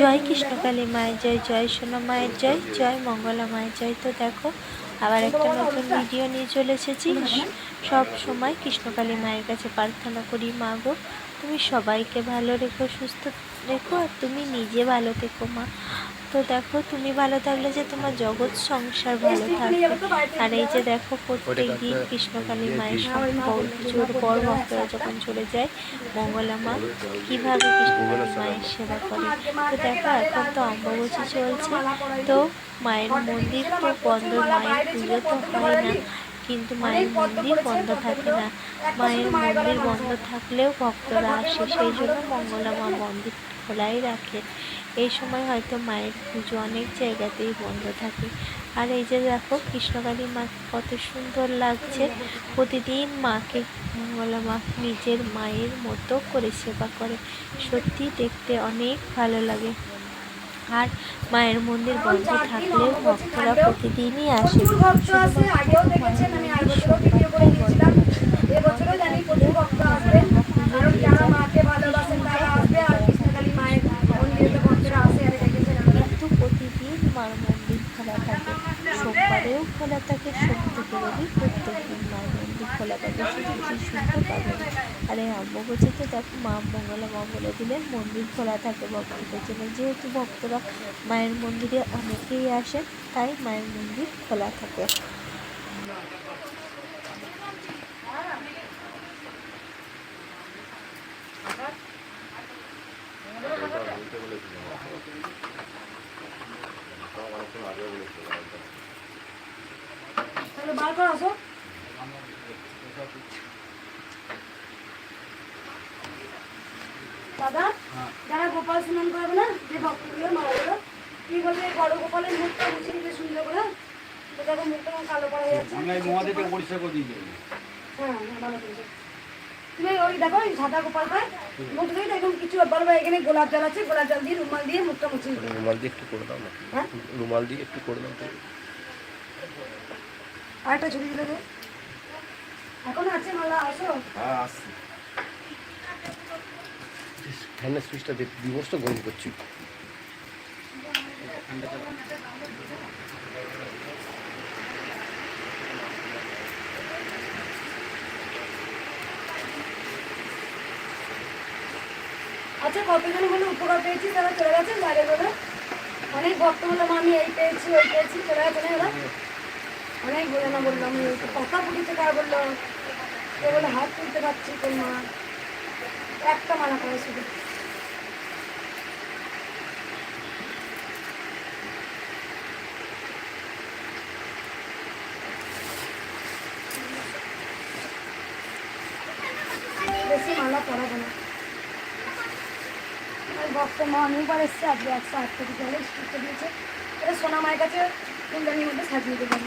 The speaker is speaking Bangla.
জয় কৃষ্ণকালী মায়ের জয় জয় সোনা মায়ের জয় জয় মঙ্গলা মায়ের জয়। তো দেখো, আবার একটা নতুন ভিডিও নিয়ে চলে এসেছি। সব সময় কৃষ্ণকালী মায়ের কাছে প্রার্থনা করি মা গো, তুমি সবাইকে ভালো রেখো, সুস্থ রেখো, আর তুমি নিজে ভালো থেকো মা। তো দেখো, তুমি ভালো থাকলে যে তোমার জগৎ সংসার ভালো থাকবে। আর এই যে দেখো প্রত্যেক দিন কৃষ্ণকালী মায়ের পুজোর পর ভক্তরা যখন চলে যায়, মঙ্গলা মা কীভাবে কৃষ্ণকালী মায়ের সেবা করে? তো দেখো, এখন তো অম্বুবাচী চলছে। তো মায়ের মন্দির তো বন্ধ, মায়ের পুজো তো হয় না। কিন্তু মায়ের মন্দির বন্ধ থাকে না। মায়ের মন্দির বন্ধ থাকলেও ভক্তরা আসে, সেই জন্য মঙ্গলা মা মন্দির খোলাই রাখে। এই সময় হয়তো মায়ের পুজো অনেক জায়গাতেই বন্ধ থাকে। আর এই যে দেখো, কৃষ্ণকালী মা কত সুন্দর লাগছে। প্রতিদিন মাকে মঙ্গলা মা, নিজের মায়ের মতো করে সেবা করে। সত্যি দেখতে অনেক ভালো লাগে। আর মায়ের মন্দির বন্ধ থাকলেও ভক্তরা প্রতিদিনই আসে প্রচুর ভক্ত আসে আগেও দেখেছেন আমি আর বছরও ভিডিও করে দিয়েছিলাম এবছরও জানি প্রচুর ভক্ত আসবে কারণ যারা মাকে ভালোবাসেন তারা আসবে আর কৃষ্ণকালী মায়ের মন্দিরে ভক্তরা আসে আর দেখেছেন আপনারা কিন্তু প্রতিদিন মার মন্দির খোলা থাকে সোমবারেও খোলা থাকে সোম থেকে রবি প্রত্যেক দিন মায়ের মন্দির খোলা শুধু কি শুনতে পাবেন আর এই অম্বুবাচীতে দেখো মা, মঙ্গলা মা বলে দিলেন মন্দির খোলা থাকে ভক্তদের জন্য। যেহেতু ভক্তরা মায়ের মন্দিরে অনেকেই আসেন তাই মায়ের মন্দির খোলা থাকে। তাহলে বার করে আসো। দাদা যারা গোপাল স্নান করাবে না যে ভক্তগুলো মারা গেল কি বলবে বড় গোপালের মুখটা মুছে দিতে সুন্দর করে? দেখো মুখটা কালো করা হয়ে যাচ্ছে। মহাদেবকে পরিষ্কার করে দিয়ে হ্যাঁ হ্যাঁ, ভালো করেছ। তুমি ওই দেখো ওই সাদা গোপাল গোপালটা মুখ দিয়ে একদম কিছু বলব এখানে গোলাপ জল আছে গোলাপ জল দিয়ে রুমাল দিয়ে মুখটা মুছে রুমাল দিয়ে একটু করে দাও না হ্যাঁ? রুমাল দিয়ে একটু করে দাও আরেকটা ছুটি দিলে যে এখন আছে মালা আসো। হ্যাঁ আসছি। ফ্যানের সুইচটা দিবস তো গরম করছি। আচ্ছা কতজন বলে উপকার পেয়েছি তারা চলে গেছেন? বাইরে বলে। অনেক ভক্ত বললাম আমি এই পেয়েছি ওই পেয়েছি চলে গেছে না অনেক বলে না বললাম, আমি কথা কার বলল কে বলে হাত তুলতে পারছি কোন মা একটা মানা করে শুধু। বেশি না। মা একশো দিয়েছে সোনা মায়ের কাছে মধ্যে সাজিয়ে দেবেন